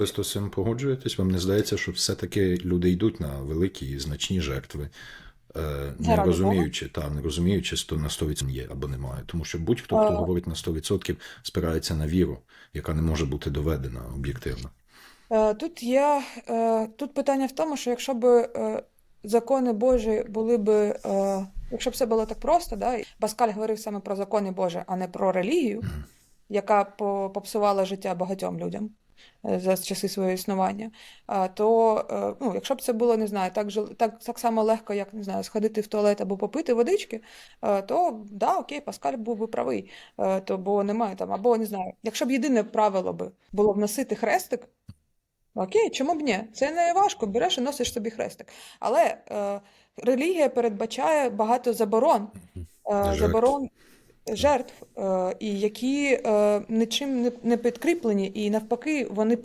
особисто з цим погоджуєтесь? Вам не здається, що все-таки люди йдуть на великі і значні жертви, е, не розуміючи, та, не розуміючи, що на 100% є або немає. Тому що будь-хто, хто Е. говорить на 100%, спирається на віру, яка не може бути доведена об'єктивно. Е, Тут є е, тут питання в тому, що якщо б закони Божі були б, якщо б все було так просто, да, і Паскаль говорив саме про закони Божі, а не про релігію, яка попсувала життя багатьом людям е, за часи свого існування, то е, ну, якщо б це було, не знаю, так, так, так само легко, як не знаю, сходити в туалет або попити водички, е, то да, окей, Паскаль був би правий, то бо немає там, або не знаю, якщо б єдине правило би було б носити хрестик. Окей, чому б ні? Це не важко, береш і носиш собі хрестик. Але е, релігія передбачає багато заборон, е, заборон жертв, е, і які е, нічим не, не підкріплені, і навпаки, вони